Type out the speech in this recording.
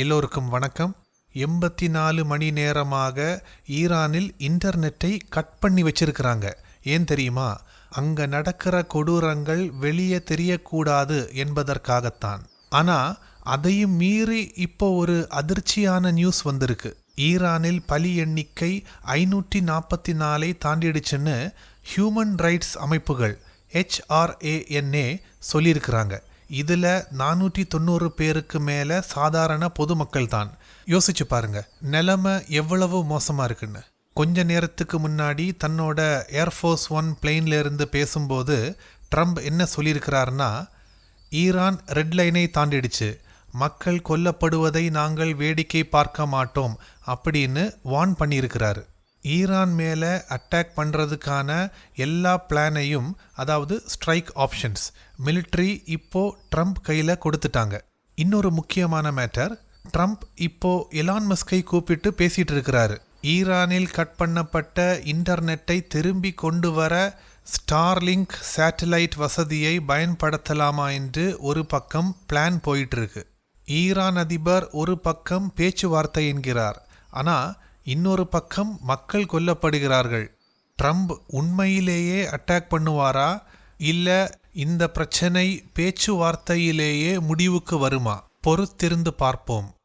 எல்லோருக்கும் வணக்கம். எண்பத்தி நாலு மணி நேரமாக ஈரானில் இன்டர்நெட்டை கட் பண்ணி வச்சிருக்கிறாங்க. ஏன் தெரியுமா? அங்கே நடக்கிற கொடூரங்கள் வெளியே தெரியக்கூடாது என்பதற்காகத்தான். ஆனால் அதையும் மீறி இப்போ ஒரு அதிர்ச்சியான நியூஸ் வந்திருக்கு. ஈரானில் பலி எண்ணிக்கை ஐநூற்றி நாற்பத்தி நாலை தாண்டிடுச்சுன்னு ஹியூமன் ரைட்ஸ் அமைப்புகள் ஹெச்ஆர்ஏஎன்ஏ சொல்லியிருக்கிறாங்க. இதில் நானூற்றி தொண்ணூறு பேருக்கு மேலே சாதாரண பொதுமக்கள் தான் யோசிச்சு பாருங்க நிலைமை எவ்வளவு மோசமாக இருக்குன்னு. கொஞ்ச நேரத்துக்கு முன்னாடி தன்னோட ஏர்ஃபோர்ஸ் ஒன் பிளெயின்ல இருந்து பேசும்போது ட்ரம்ப் என்ன சொல்லியிருக்கிறாருன்னா ஈரான் ரெட் லைனை தாண்டிடுச்சு. மக்கள் கொல்லப்படுவதை நாங்கள் வேடிக்கை பார்க்க மாட்டோம் அப்படின்னு வான் பண்ணியிருக்கிறாரு. ஈரான் மேலே அட்டாக் பண்ணுறதுக்கான எல்லா பிளானையும் அதாவது ஸ்ட்ரைக் ஆப்ஷன்ஸ் மிலிட்ரி இப்போது ட்ரம்ப் கையில் கொடுத்துட்டாங்க. இன்னொரு முக்கியமான மேட்டர் ட்ரம்ப் இப்போது எலான் மஸ்கை கூப்பிட்டு பேசிகிட்டு இருக்கிறாரு. ஈரானில் கட் பண்ணப்பட்ட இன்டர்நெட்டை திரும்பி கொண்டு வர ஸ்டார்லிங்க் சேட்டலைட் வசதியை பயன்படுத்தலாமா என்று ஒரு பக்கம் பிளான் போயிட்டுருக்கு ஈரான் அதிபர் ஒரு பக்கம் பேச்சுவார்த்தை என்கிறார். ஆனால் இன்னொரு பக்கம் மக்கள் கொல்லப்படுகிறார்கள். ட்ரம்ப் உண்மையிலேயே அட்டாக் பண்ணுவாரா? இல்ல இந்த பிரச்சனை பேச்சுவார்த்தையிலேயே முடிவுக்கு வருமா? பொறுத்திருந்து பார்ப்போம்.